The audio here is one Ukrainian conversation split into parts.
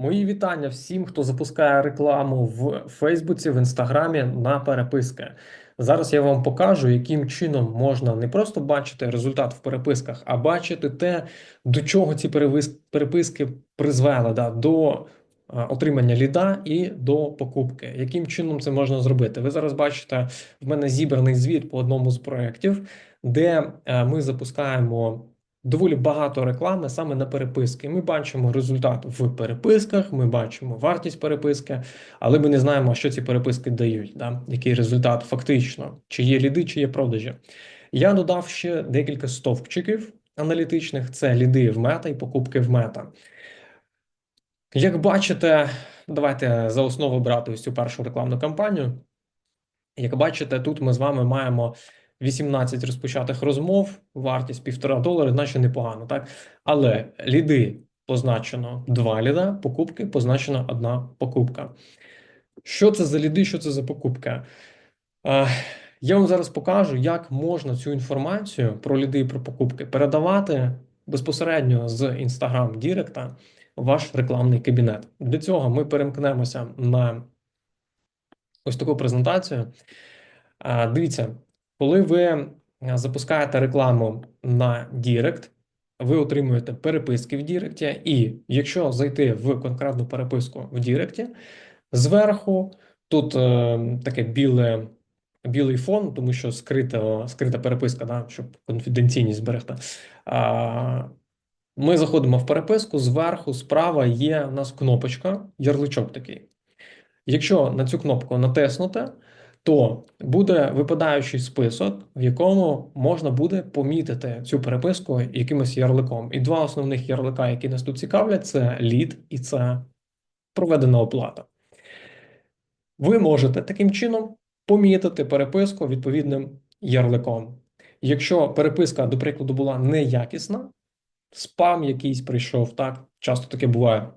Мої вітання всім, хто запускає рекламу в Фейсбуці, в Інстаграмі на переписки. Зараз я вам покажу, яким чином можна не просто бачити результат в переписках, а бачити те, до чого ці переписки призвели да, до е, отримання ліда і до покупки. Яким чином це можна зробити? Ви зараз бачите в мене зібраний звіт по одному з проєктів, де е, ми запускаємо доволі багато реклами саме на переписки. Ми бачимо результат в переписках, ми бачимо вартість переписки, але ми не знаємо, що ці переписки дають, да? який результат фактично, чи є ліди, чи є продажі. Я додав ще декілька стовпчиків аналітичних: це ліди в мета і покупки в мета. Як бачите, давайте за основу брати ось цю першу рекламну кампанію. Як бачите, тут ми з вами маємо 18 розпочатих розмов, вартість півтора долари, наче непогано, так? Але ліди позначено 2 ліда, покупки позначено одна покупка. Що це за ліди, що це за покупка? Е, Я вам зараз покажу, як можна цю інформацію про ліди і про покупки передавати безпосередньо з Instagram Діректа в ваш рекламний кабінет. Для цього ми перемкнемося на ось таку презентацію. А, Дивіться, коли ви е, запускаєте рекламу на Дірект, ви отримуєте переписки в Діректі, і якщо зайти в конкретну переписку в Діректі, зверху тут е, таке біле, білий фон, тому що скрита, скрита переписка, да, щоб конфіденційність зберегти. А, ми заходимо в переписку, зверху, справа є у нас кнопочка, ярличок такий. Якщо на цю кнопку натиснути, то буде випадаючий список, в якому можна буде помітити цю переписку якимось ярликом. І два основних ярлика, які нас тут цікавлять, це лід і це проведена оплата. Ви можете таким чином помітити переписку відповідним ярликом. Якщо переписка, до прикладу, була неякісна, спам якийсь прийшов, так часто таке буває.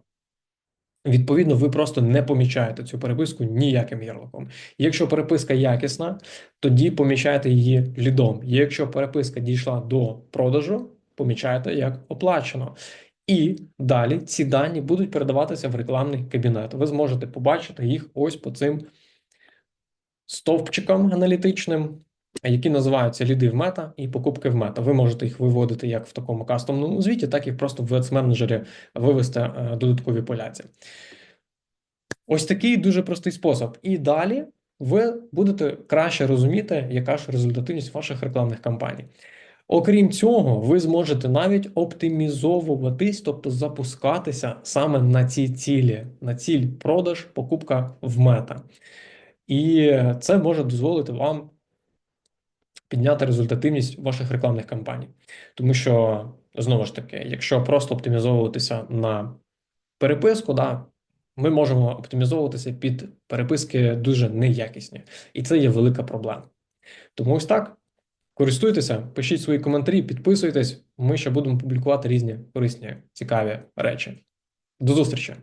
Відповідно, ви просто не помічаєте цю переписку ніяким ярликом. Якщо переписка якісна, тоді помічаєте її лідом. Якщо переписка дійшла до продажу, помічаєте як оплачено. І далі ці дані будуть передаватися в рекламний кабінет. Ви зможете побачити їх ось по цим стовпчикам аналітичним, які називаються ліди в мета і покупки в мета. Ви можете їх виводити як в такому кастомному звіті, так і просто в Ads менеджері вивести е, додаткові поляці. Ось такий дуже простий спосіб. І далі ви будете краще розуміти, яка ж результативність ваших рекламних кампаній. Окрім цього, ви зможете навіть оптимізовуватись, тобто запускатися саме на ці цілі, на ціль продаж, покупка в мета. І це може дозволити вам підняти результативність ваших рекламних кампаній. Тому що, знову ж таки, якщо просто оптимізовуватися на переписку, да, ми можемо оптимізовуватися під переписки дуже неякісні. І це є велика проблема. Тому ось так. Користуйтеся, пишіть свої коментарі, підписуйтесь. Ми ще будемо публікувати різні корисні, цікаві речі. До зустрічі!